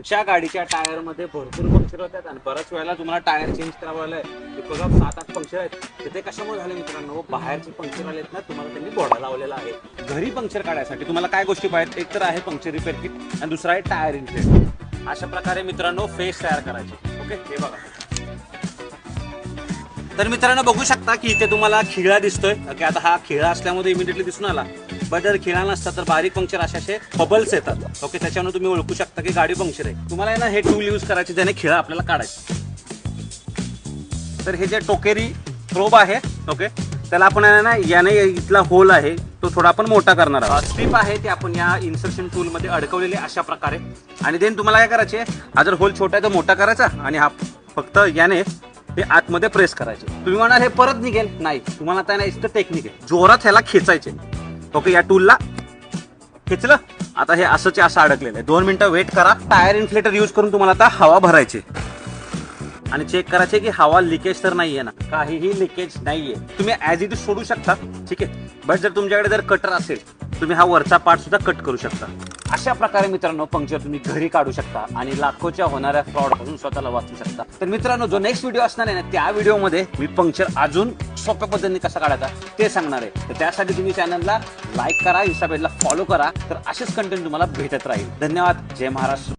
तुमच्या गाडीच्या टायरमध्ये भरपूर पंक्चर होतात आणि बऱ्याच वेळेला तुम्हाला टायर चेंज करावं लागेल बघा सात आठ पंक्चर आहेत. तर ते कशामुळे झाले मित्रांनो? बाहेरचे पंक्चर आलेत ना तुम्हाला त्यांनी बोडा लावलेला आहे. घरी पंक्चर काढायसाठी तुम्हाला काय गोष्टी पाहिजेत एक तर आहे पंक्चर रिपेअर किट आणि दुसरा आहे टायर इन्फेक्ट अशा प्रकारे मित्रांनो फेस तयार करायचे. ओके हे बघा. तर मित्रांनो बघू शकता की इथे तुम्हाला खिळा दिसतोय. ओके आता हा खिळा असल्यामुळे इमिडिएटली दिसून आला. बट जर खिळा नसता तर बारीक पंक्चर असे असे बबल्स येतात. ओके त्याच्यानं तुम्ही ओळखू शकता की गाडी पंक्चर आहे. तुम्हाला आहे ना हे टूल यूज करायचे ज्याने खिळा आपल्याला काढायचा. तर हे जे टोकेरी प्रोब आहे ओके त्याला आपण ना याने इथला होल आहे तो थोडा आपण मोठा करणार आहोत. स्ट्रीप आहे ती आपण या इन्सर्शन टूल मध्ये अडकवलेली अशा प्रकारे. आणि देन तुम्हाला काय करायचे हा जर होल छोटा आहे तर मोठा करायचा आणि हा फक्त याने हे आतमध्ये प्रेस करायचे. तुम्ही म्हणाल हे परत निघेल. नाही तुम्हाला आता नाही टेक्निक आहे. जोरात ह्याला खेचायचे. ओके या टूलला खेचलं. आता हे असंच असं अडकलेलं आहे. दोन मिनिटं वेट करा. टायर इन्फ्लेटर यूज करून तुम्हाला आता हवा भरायची आणि चेक करायचे की हवा लिकेज तर नाहीये ना. काहीही लिकेज नाहीये. तुम्ही ऍज इट इज सोडू शकता. ठीक आहे. बट जर तुमच्याकडे जर कटर असेल तुम्ही हा वरचा पार्ट सुद्धा कट करू शकता. अशा प्रकारे मित्रांनो पंक्चर तुम्ही घरी काढू शकता आणि लाखोच्या होणाऱ्या फ्रॉडपासून स्वतःला वाचू शकता. तर मित्रांनो जो नेक्स्ट व्हिडिओ असणार आहे ना त्या व्हिडिओमध्ये मी पंक्चर अजून सोप्या पद्धतीने कसा काढायचा ते सांगणार आहे. तर त्यासाठी तुम्ही चॅनलला लाईक करा इंस्टा पेजला फॉलो करा तर असेच कंटेंट तुम्हाला भेटत राहील. धन्यवाद. जय महाराष्ट्र.